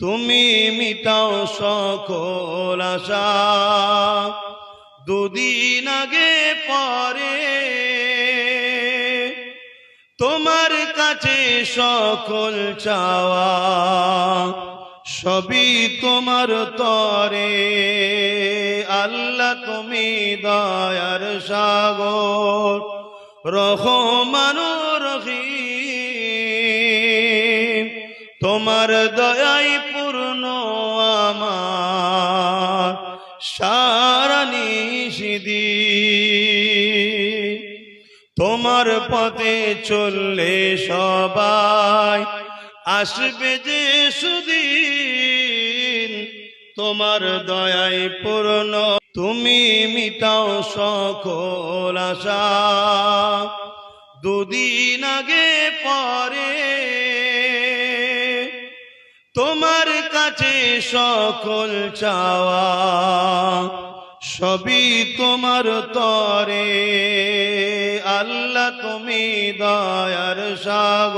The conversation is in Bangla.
তুমি মিটাও সকল আশা। দুদিন আগে পরে তোমার কাছে সকল চাওয়া, সবই তোমার তরে। আল্লাহ তুমি দয়ার সাগর, রহমানুর রহিম। তোমার দয়াই পূর্ণ আমার, সারা নিষিদি তোমার পথে চললে সবাই আসবে যে সুদিন, তোমার দয়াই পূর্ণ। তুমি মিটাও সকল আশা, দুদিন আগে পরে তোমার কাছে সকল চাওয়া সবই তোমার তরে। আল্লাহ তুমি দয়ার সাগর।